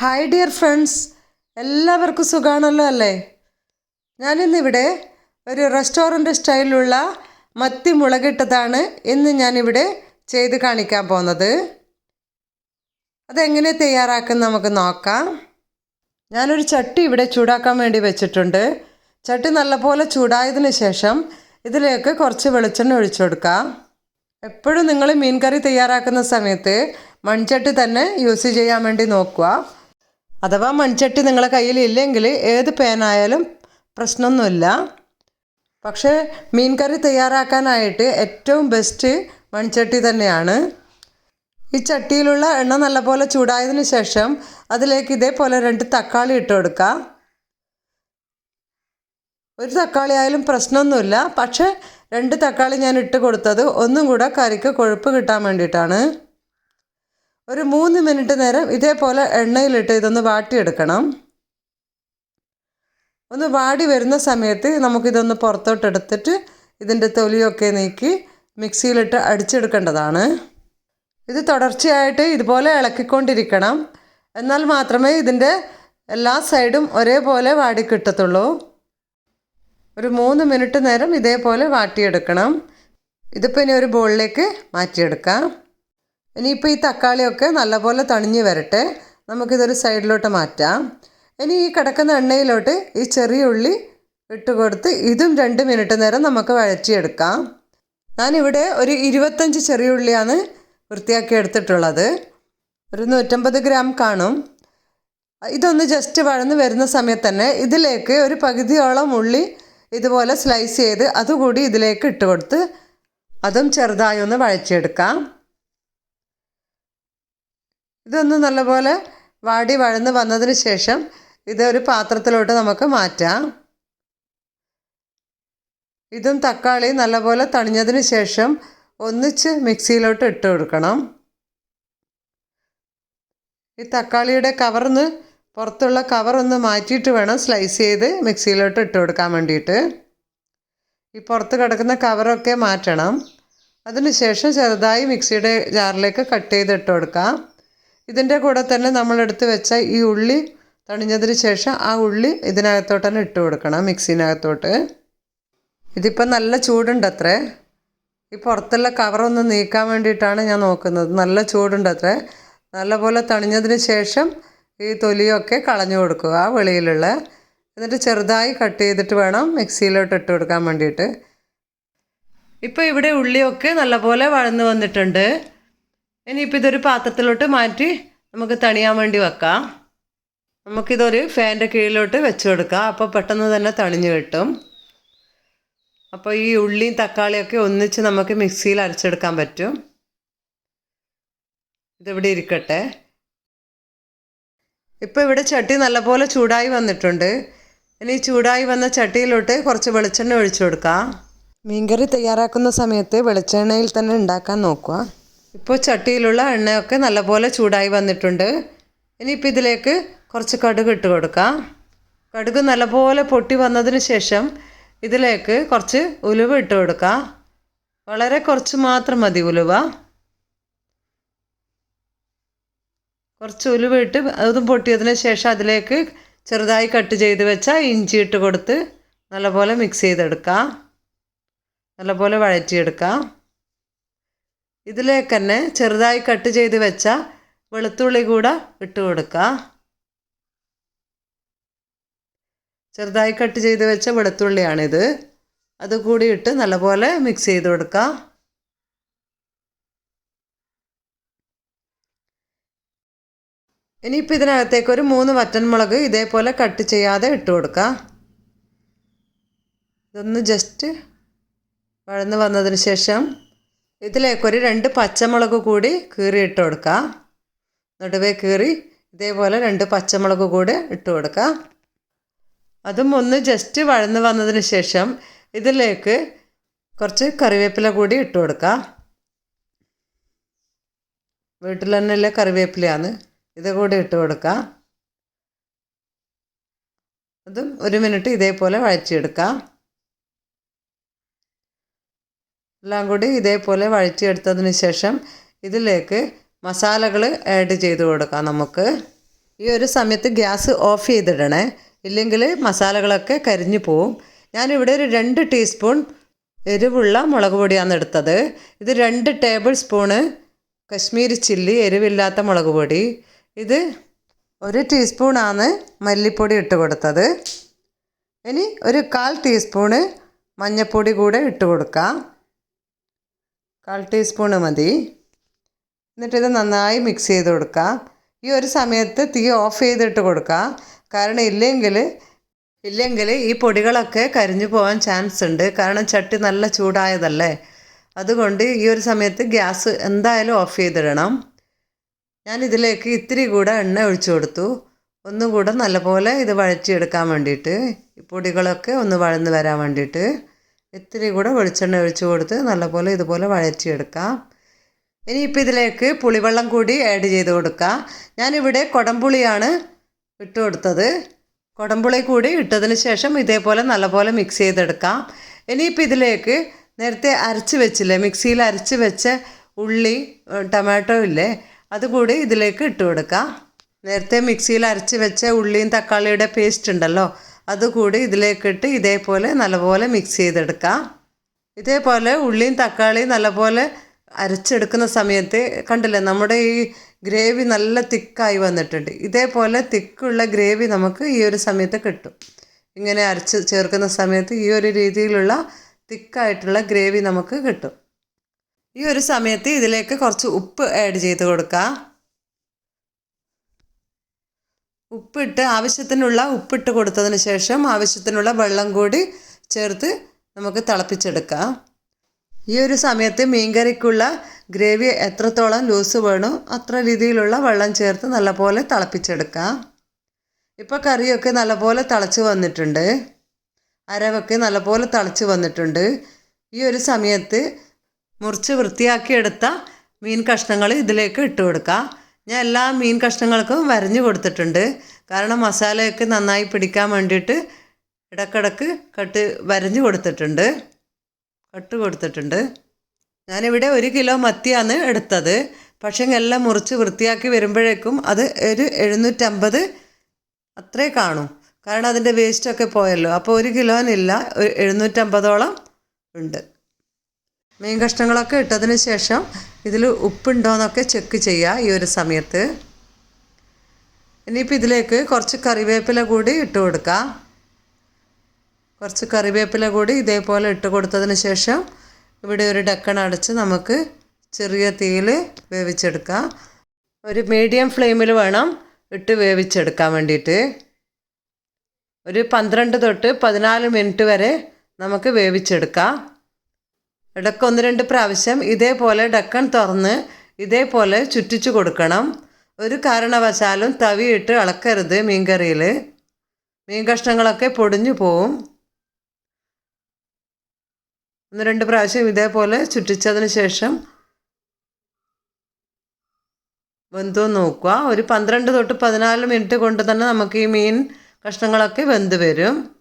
Hi dear friends എല്ലാവർക്കും സുഖമാണല്ലോ അല്ലേ? ഞാനിന്നിവിടെ ഒരു റെസ്റ്റോറന്റ് സ്റ്റൈലുള്ള മത്തി മുളകിട്ടതാണ് ഇന്ന് ഞാനിവിടെ ചെയ്ത് കാണിക്കാൻ പോകുന്നത്. അതെങ്ങനെ തയ്യാറാക്കുന്ന നമുക്ക് നോക്കാം. ഞാനൊരു ചട്ടി ഇവിടെ ചൂടാക്കാൻ വേണ്ടി വെച്ചിട്ടുണ്ട്. ചട്ടി നല്ലപോലെ ചൂടായതിന് ശേഷം ഇതിലേക്ക് കുറച്ച് വെളിച്ചെണ്ണ ഒഴിച്ചു കൊടുക്കാം. എപ്പോഴും നിങ്ങൾ മീൻ കറി തയ്യാറാക്കുന്ന സമയത്ത് മൺചട്ടി തന്നെ യൂസ് ചെയ്യാൻ വേണ്ടി നോക്കുക. അഥവാ മൺചട്ടി നിങ്ങളെ കയ്യിൽ ഇല്ലെങ്കിൽ ഏത് പേനായാലും പ്രശ്നമൊന്നുമില്ല. പക്ഷേ മീൻ കറി തയ്യാറാക്കാനായിട്ട് ഏറ്റവും ബെസ്റ്റ് മൺചട്ടി തന്നെയാണ്. ഈ ചട്ടിയിലുള്ള എണ്ണ നല്ലപോലെ ചൂടായതിന് ശേഷം അതിലേക്ക് ഇതേപോലെ രണ്ട് തക്കാളി ഇട്ട് കൊടുക്കുക. ഒരു തക്കാളി ആയാലും പ്രശ്നമൊന്നുമില്ല. പക്ഷേ രണ്ട് തക്കാളി ഞാൻ ഇട്ട് കൊടുത്തത് ഒന്നും കൂടെ കറിക്ക് കൊഴുപ്പ് കിട്ടാൻ വേണ്ടിയിട്ടാണ്. ഒരു മൂന്ന് മിനിറ്റ് നേരം ഇതേപോലെ എണ്ണയിലിട്ട് ഇതൊന്ന് വാട്ടിയെടുക്കണം. ഒന്ന് വാടി വരുന്ന സമയത്ത് നമുക്കിതൊന്ന് പുറത്തോട്ടെടുത്തിട്ട് ഇതിന്റെ തൊലിയൊക്കെ നീക്കി മിക്സിയിലിട്ട് അടിച്ചെടുക്കേണ്ടതാണ്. ഇത് തുടർച്ചയായിട്ട് ഇതുപോലെ ഇളക്കിക്കൊണ്ടിരിക്കണം. എന്നാൽ മാത്രമേ ഇതിന്റെ എല്ലാ സൈഡും ഒരേപോലെ വാടി കിട്ടത്തുള്ളൂ. ഒരു മൂന്ന് മിനിറ്റ് നേരം ഇതേപോലെ വാട്ടിയെടുക്കണം. ഇതിപ്പോൾ ഇനി ഒരു ബോളിലേക്ക് മാറ്റിയെടുക്കാം. ഇനിയിപ്പോൾ ഈ തക്കാളിയൊക്കെ നല്ലപോലെ തണിഞ്ഞ് വരട്ടെ. നമുക്കിതൊരു സൈഡിലോട്ട് മാറ്റാം. ഇനി ഈ കിടക്കുന്ന എണ്ണയിലോട്ട് ഈ ചെറിയ ഉള്ളി ഇട്ട് കൊടുത്ത് ഇതും രണ്ട് മിനിറ്റ് നേരം നമുക്ക് വഴറ്റിയെടുക്കാം. ഞാനിവിടെ ഒരു ഇരുപത്തഞ്ച് ചെറിയ ഉള്ളിയാണ് വൃത്തിയാക്കി എടുത്തിട്ടുള്ളത്. ഒരു നൂറ്റമ്പത് ഗ്രാം കാണും. ഇതൊന്ന് ജസ്റ്റ് വഴന്ന് വരുന്ന സമയത്ത് തന്നെ ഇതിലേക്ക് ഒരു പകുതിയോളം ഉള്ളി ഇതുപോലെ സ്ലൈസ് ചെയ്ത് അതുകൂടി ഇതിലേക്ക് ഇട്ട് കൊടുത്ത് അതും ചെറുതായി ഒന്ന് വഴച്ചെടുക്കാം ഇതൊന്ന് നല്ലപോലെ വാടി വഴന്ന് വന്നതിന് ശേഷം ഇത് ഒരു പാത്രത്തിലോട്ട് നമുക്ക് മാറ്റാം. ഇതും തക്കാളി നല്ലപോലെ തണിഞ്ഞതിന് ശേഷം ഒന്നിച്ച് മിക്സിയിലോട്ട് ഇട്ട് കൊടുക്കണം. ഈ തക്കാളിയുടെ കവറിന്ന് പുറത്തുള്ള കവറൊന്ന് മാറ്റിയിട്ട് വേണം സ്ലൈസ് ചെയ്ത് മിക്സിയിലോട്ട് ഇട്ട് കൊടുക്കാൻ വേണ്ടിയിട്ട്. ഈ പുറത്ത് കിടക്കുന്ന കവറൊക്കെ മാറ്റണം. അതിനുശേഷം ചെറുതായി മിക്സിയുടെ ജാറിലേക്ക് കട്ട് ചെയ്ത് ഇട്ട് കൊടുക്കാം. ഇതിന്റെ കൂടെ തന്നെ നമ്മൾ എടുത്ത് വെച്ച ഈ ഉള്ളി തണിഞ്ഞതിന് ശേഷം ആ ഉള്ളി ഇതിനകത്തോട്ട് തന്നെ ഇട്ട് കൊടുക്കണം മിക്സിനകത്തോട്ട്. ഇതിപ്പോൾ നല്ല ചൂടുണ്ട് അത്രേ ഈ പുറത്തുള്ള കവറൊന്ന് നീക്കാൻ വേണ്ടിയിട്ടാണ് ഞാൻ നോക്കുന്നത്. നല്ല ചൂടുണ്ട് അത്രേ നല്ലപോലെ തണിഞ്ഞതിന് ശേഷം ഈ തൊലിയൊക്കെ കളഞ്ഞു കൊടുക്കുക ആ വെളിയിലുള്ള. എന്നിട്ട് ചെറുതായി കട്ട് ചെയ്തിട്ട് വേണം മിക്സിയിലോട്ട് ഇട്ട് കൊടുക്കാൻ വേണ്ടിയിട്ട്. ഇപ്പോൾ ഇവിടെ ഉള്ളിയൊക്കെ നല്ലപോലെ വഴന്ന് വന്നിട്ടുണ്ട്. ഇനിയിപ്പോൾ ഇതൊരു പാത്രത്തിലോട്ട് മാറ്റി നമുക്ക് തണിയാൻ വേണ്ടി വെക്കാം. നമുക്കിതൊരു ഫാന്റെ കീഴിലോട്ട് വെച്ച് കൊടുക്കാം. അപ്പോൾ പെട്ടെന്ന് തന്നെ തണിഞ്ഞ് കിട്ടും. അപ്പോൾ ഈ ഉള്ളിയും തക്കാളിയൊക്കെ ഒന്നിച്ച് നമുക്ക് മിക്സിയിൽ അരച്ചെടുക്കാൻ പറ്റും. ഇതിവിടെ ഇരിക്കട്ടെ. ഇപ്പോൾ ഇവിടെ ചട്ടി നല്ലപോലെ ചൂടായി വന്നിട്ടുണ്ട്. ഇനി ചൂടായി വന്ന ചട്ടിയിലോട്ട് കുറച്ച് വെളിച്ചെണ്ണ ഒഴിച്ചു കൊടുക്കാം. മീൻകറി തയ്യാറാക്കുന്ന സമയത്ത് വെളിച്ചെണ്ണയിൽ തന്നെ ഉണ്ടാക്കാൻ നോക്കുക. ഇപ്പോൾ ചട്ടിയിലുള്ള എണ്ണയൊക്കെ നല്ലപോലെ ചൂടായി വന്നിട്ടുണ്ട്. ഇനിയിപ്പോൾ ഇതിലേക്ക് കുറച്ച് കടുക് ഇട്ട് കൊടുക്കാം. കടുക് നല്ലപോലെ പൊട്ടി വന്നതിന് ശേഷം ഇതിലേക്ക് കുറച്ച് ഉലുവ ഇട്ട് കൊടുക്കാം. വളരെ കുറച്ച് മാത്രം മതി ഉലുവ. കുറച്ച് ഉലുവ ഇട്ട് അതും പൊട്ടിയതിന് ശേഷം അതിലേക്ക് ചെറുതായി കട്ട് ചെയ്ത് വെച്ച ഇഞ്ചി ഇട്ട് കൊടുത്ത് നല്ലപോലെ മിക്സ് ചെയ്തെടുക്കാം. നല്ലപോലെ വഴറ്റിയെടുക്കാം. ഇതിലേക്ക് തന്നെ ചെറുതായി കട്ട് ചെയ്ത് വെച്ച വെളുത്തുള്ളി കൂടെ ഇട്ട് കൊടുക്കുക ചെറുതായി കട്ട് ചെയ്ത് വെച്ച വെളുത്തുള്ളിയാണിത്. അതുകൂടി ഇട്ട് നല്ലപോലെ മിക്സ് ചെയ്ത് കൊടുക്കുക ഇനിയിപ്പോൾ ഇതിനകത്തേക്ക് ഒരു മൂന്ന് വറ്റൻമുളക് ഇതേപോലെ കട്ട് ചെയ്യാതെ ഇട്ട് കൊടുക്കുക ഇതൊന്ന് ജസ്റ്റ് വഴന്ന് വന്നതിന് ശേഷം ഇതിലേക്കൊരു രണ്ട് പച്ചമുളക് കൂടി കീറി ഇട്ട് കൊടുക്കുക നടുവേ കീറി ഇതേപോലെ രണ്ട് പച്ചമുളക് കൂടി ഇട്ട് കൊടുക്കുക അതും ഒന്ന് ജസ്റ്റ് വഴന്ന് വന്നതിന് ശേഷം ഇതിലേക്ക് കുറച്ച് കറിവേപ്പില കൂടി ഇട്ട് കൊടുക്കുക വീട്ടിൽ തന്നെയുള്ള കറിവേപ്പിലയാണ് ഇത് കൂടി ഇട്ട് കൊടുക്കുക അതും ഒരു മിനിറ്റ് ഇതേപോലെ വഴറ്റിയെടുക്കാം. എല്ലാം കൂടി ഇതേപോലെ വഴറ്റിയെടുത്തതിന് ശേഷം ഇതിലേക്ക് മസാലകൾ ആഡ് ചെയ്ത് കൊടുക്കാം നമുക്ക്. ഈ ഒരു സമയത്ത് ഗ്യാസ് ഓഫ് ചെയ്തിടണേ. ഇല്ലെങ്കിൽ മസാലകളൊക്കെ കരിഞ്ഞു പോവും. ഞാനിവിടെ ഒരു രണ്ട് ടീസ്പൂൺ എരിവുള്ള മുളക് പൊടിയാണ് എടുത്തത്. ഇത് രണ്ട് ടേബിൾ സ്പൂണ് കശ്മീരി ചില്ലി എരിവില്ലാത്ത മുളക് പൊടി. ഇത് ഒരു ടീസ്പൂണാണ് മല്ലിപ്പൊടി ഇട്ട് കൊടുത്തത്. ഇനി ഒരു കാൽ ടീസ്പൂണ് മഞ്ഞൾപ്പൊടി കൂടെ ഇട്ട് കൊടുക്കാം. കാൽ ടീസ്പൂണ് മതി. എന്നിട്ടിത് നന്നായി മിക്സ് ചെയ്ത് കൊടുക്കുക ഈ ഒരു സമയത്ത് തീ ഓഫ് ചെയ്തിട്ട് കൊടുക്കുക കാരണം ഇല്ലെങ്കിൽ ഇല്ലെങ്കിൽ ഈ പൊടികളൊക്കെ കരിഞ്ഞു പോകാൻ ചാൻസ് ഉണ്ട്. കാരണം ചട്ടി നല്ല ചൂടായതല്ലേ? അതുകൊണ്ട് ഈ ഒരു സമയത്ത് ഗ്യാസ് എന്തായാലും ഓഫ് ചെയ്തിടണം. ഞാൻ ഇതിലേക്ക് ഇത്തിരി കൂടെ എണ്ണ ഒഴിച്ചു കൊടുത്തു. ഒന്നുകൂടെ നല്ലപോലെ ഇത് വഴറ്റിയെടുക്കാൻ വേണ്ടിയിട്ട് ഈ പൊടികളൊക്കെ ഒന്ന് വഴന്ന് വരാൻ വേണ്ടിയിട്ട്. ഇത്തിരി കൂടെ വെളിച്ചെണ്ണ ഒഴിച്ചു കൊടുത്ത് നല്ലപോലെ ഇതുപോലെ വഴറ്റിയെടുക്കാം. ഇനിയിപ്പോൾ ഇതിലേക്ക് പുളിവെള്ളം കൂടി ആഡ് ചെയ്ത് കൊടുക്കാം. ഞാനിവിടെ കുടംപുളിയാണ് ഇട്ട് കൊടുത്തത്. കുടംപുളി കൂടി ഇട്ടതിന് ശേഷം ഇതേപോലെ നല്ലപോലെ മിക്സ് ചെയ്തെടുക്കാം. ഇനിയിപ്പോൾ ഇതിലേക്ക് നേരത്തെ അരച്ച് വെച്ചില്ലേ മിക്സിയിൽ അരച്ച് വെച്ച ഉള്ളി ടൊമാറ്റോ ഇല്ലേ അതുകൂടി ഇതിലേക്ക് ഇട്ട് കൊടുക്കാം. നേരത്തെ മിക്സിയിൽ അരച്ച് വെച്ച ഉള്ളിയും തക്കാളിയുടെ പേസ്റ്റ് ഉണ്ടല്ലോ അതുകൂടി ഇതിലേക്കിട്ട് ഇതേപോലെ നല്ലപോലെ മിക്സ് ചെയ്തെടുക്കാം. ഇതേപോലെ ഉള്ളിയും തക്കാളിയും നല്ലപോലെ അരച്ചെടുക്കുന്ന സമയത്ത് കണ്ടില്ലേ നമ്മുടെ ഈ ഗ്രേവി നല്ല തിക്കായി വന്നിട്ടുണ്ട്. ഇതേപോലെ തിക്കുള്ള ഗ്രേവി നമുക്ക് ഈ ഒരു സമയത്ത് കിട്ടും. ഇങ്ങനെ അരച്ച് ചേർക്കുന്ന സമയത്ത് ഈ ഒരു രീതിയിലുള്ള തിക്കായിട്ടുള്ള ഗ്രേവി നമുക്ക് കിട്ടും. ഈ ഒരു സമയത്ത് ഇതിലേക്ക് കുറച്ച് ഉപ്പ് ആഡ് ചെയ്ത് കൊടുക്കാം. ഉപ്പിട്ട് ആവശ്യത്തിനുള്ള ഉപ്പിട്ട് കൊടുത്തതിന് ശേഷം ആവശ്യത്തിനുള്ള വെള്ളം കൂടി ചേർത്ത് നമുക്ക് തിളപ്പിച്ചെടുക്കാം. ഈ ഒരു സമയത്ത് മീൻകറിക്കുള്ള ഗ്രേവി എത്രത്തോളം ലൂസ് വേണോ അത്ര രീതിയിലുള്ള വെള്ളം ചേർത്ത് നല്ലപോലെ തിളപ്പിച്ചെടുക്കാം. ഇപ്പോൾ കറിയൊക്കെ നല്ലപോലെ തിളച്ച് വന്നിട്ടുണ്ട്. അരവൊക്കെ നല്ലപോലെ തിളച്ച് വന്നിട്ടുണ്ട്. ഈ ഒരു സമയത്ത് മുറിച്ച് വൃത്തിയാക്കിയെടുത്ത മീൻ കഷ്ണങ്ങൾ ഇതിലേക്ക് ഇട്ട് കൊടുക്കാം. ഞാൻ എല്ലാ മീൻ കഷ്ണങ്ങൾക്കും വരഞ്ഞു കൊടുത്തിട്ടുണ്ട്. കാരണം മസാലയൊക്കെ നന്നായി പിടിക്കാൻ വേണ്ടിയിട്ട് ഇടക്കിടക്ക് കട്ട് വരഞ്ഞു കൊടുത്തിട്ടുണ്ട്. കട്ട് കൊടുത്തിട്ടുണ്ട്. ഞാനിവിടെ ഒരു കിലോ മത്തിയാണ് എടുത്തത്. പക്ഷേ എല്ലാം മുറിച്ച് വൃത്തിയാക്കി വരുമ്പോഴേക്കും അത് ഒരു എഴുന്നൂറ്റമ്പത് അത്രേ കാണും. കാരണം അതിന്റെ വേസ്റ്റൊക്കെ പോയല്ലോ. അപ്പോൾ ഒരു കിലോനില്ല എഴുന്നൂറ്റമ്പതോളം ഉണ്ട്. മീൻ കഷ്ണങ്ങളൊക്കെ ഇട്ടതിന് ശേഷം ഇതിൽ ഉപ്പുണ്ടോയെന്നൊക്കെ ചെക്ക് ചെയ്യുക ഈ ഒരു സമയത്ത്. ഇനിയിപ്പോൾ ഇതിലേക്ക് കുറച്ച് കറിവേപ്പില കൂടി ഇട്ട് കൊടുക്കുക കുറച്ച് കറിവേപ്പില കൂടി ഇതേപോലെ ഇട്ട് കൊടുത്തതിന് ശേഷം ഇവിടെ ഒരു ഡക്കൺ അടച്ച് നമുക്ക് ചെറിയ തീയിൽ വേവിച്ചെടുക്കാം. ഒരു മീഡിയം ഫ്ലെയിമിൽ വേണം ഇട്ട് വേവിച്ചെടുക്കാൻ വേണ്ടിയിട്ട്. ഒരു പന്ത്രണ്ട് തൊട്ട് പതിനാല് മിനിറ്റ് വരെ നമുക്ക് വേവിച്ചെടുക്കാം. ഇടയ്ക്ക് ഒന്ന് രണ്ട് പ്രാവശ്യം ഇതേപോലെ ഡക്കൺ തുറന്ന് ഇതേപോലെ ചുറ്റിച്ചു കൊടുക്കണം. ഒരു കാരണവശാലും തവിയിട്ട് ഇളക്കരുത് മീൻകറിയിൽ മീൻ കഷ്ണങ്ങളൊക്കെ പൊടിഞ്ഞു പോവും. ഒന്ന് രണ്ട് പ്രാവശ്യം ഇതേപോലെ ചുറ്റിച്ചതിന് ശേഷം വെന്തു നോക്കുക. ഒരു പന്ത്രണ്ട് തൊട്ട് പതിനാല് മിനിറ്റ് കൊണ്ട് തന്നെ നമുക്ക് ഈ മീൻ കഷ്ണങ്ങളൊക്കെ വെന്ത് വരും.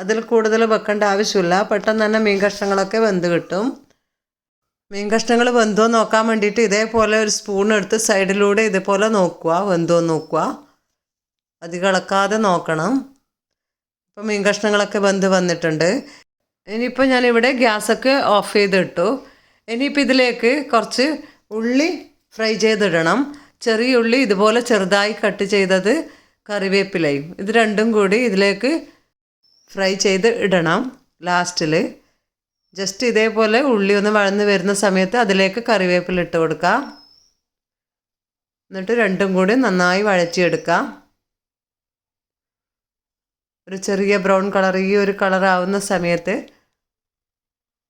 അതിൽ കൂടുതൽ വെക്കേണ്ട ആവശ്യമില്ല. പെട്ടെന്ന് തന്നെ മീൻ കഷ്ണങ്ങളൊക്കെ വെന്ത് കിട്ടും. മീൻ കഷ്ണങ്ങൾ വെന്തോ നോക്കാൻ വേണ്ടിയിട്ട് ഇതേപോലെ ഒരു സ്പൂൺ എടുത്ത് സൈഡിലൂടെ ഇതേപോലെ നോക്കുക. വെന്തോ നോക്കുക. അധികം ഇളക്കാതെ നോക്കണം. ഇപ്പോൾ മീൻ കഷ്ണങ്ങളൊക്കെ വെന്ത് വന്നിട്ടുണ്ട്. ഇനിയിപ്പോൾ ഞാനിവിടെ ഗ്യാസൊക്കെ ഓഫ് ചെയ്തിട്ടു. ഇനിയിപ്പോൾ ഇതിലേക്ക് കുറച്ച് ഉള്ളി ഫ്രൈ ചെയ്തിടണം. ചെറിയ ഉള്ളി ഇതുപോലെ ചെറുതായി കട്ട് ചെയ്തത് കറിവേപ്പിലയും. ഇത് രണ്ടും കൂടി ഇതിലേക്ക് ഫ്രൈ ചെയ്ത് ഇടണം ലാസ്റ്റിൽ ജസ്റ്റ് ഇതേപോലെ ഉള്ളി ഒന്ന് വഴന്ന് വരുന്ന സമയത്ത് അതിലേക്ക് കറിവേപ്പില ഇട്ട് കൊടുക്കുക എന്നിട്ട് രണ്ടും കൂടി നന്നായി വഴറ്റിയെടുക്കാം. ഒരു ചെറിയ ബ്രൗൺ കളർ ഈ ഒരു കളർ ആവുന്ന സമയത്ത്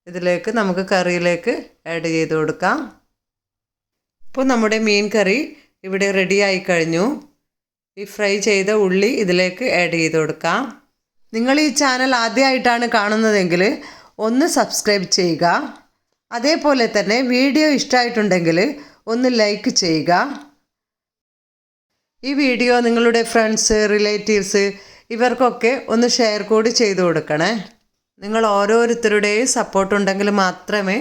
ഇതിലേക്ക് നമുക്ക് കറിയിലേക്ക് ആഡ് ചെയ്ത് കൊടുക്കാം. ഇപ്പോൾ നമ്മുടെ മീൻ കറി ഇവിടെ റെഡി ആയി കഴിഞ്ഞു. ഈ ഫ്രൈ ചെയ്ത ഉള്ളി ഇതിലേക്ക് ആഡ് ചെയ്ത് കൊടുക്കാം. നിങ്ങൾ ഈ ചാനൽ ആദ്യമായിട്ടാണ് കാണുന്നതെങ്കിൽ ഒന്ന് സബ്സ്ക്രൈബ് ചെയ്യുക. അതേപോലെ തന്നെ വീഡിയോ ഇഷ്ടമായിട്ടുണ്ടെങ്കിൽ ഒന്ന് ലൈക്ക് ചെയ്യുക. ഈ വീഡിയോ നിങ്ങളുടെ ഫ്രണ്ട്സ് റിലേറ്റീവ്സ് ഇവർക്കൊക്കെ ഒന്ന് ഷെയർ കൂടി ചെയ്തു കൊടുക്കണേ. നിങ്ങൾ ഓരോരുത്തരുടെയും സപ്പോർട്ട് ഉണ്ടെങ്കിൽ മാത്രമേ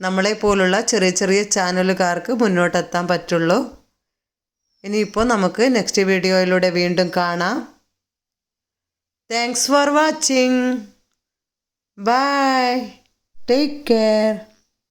നമ്മളെ പോലുള്ള ചെറിയ ചെറിയ ചാനലുകാർക്ക് മുന്നോട്ടെത്താൻ പറ്റുള്ളൂ. ഇനിയിപ്പോൾ നമുക്ക് നെക്സ്റ്റ് വീഡിയോയിലൂടെ വീണ്ടും കാണാം. Thanks for watching. Bye. Take care.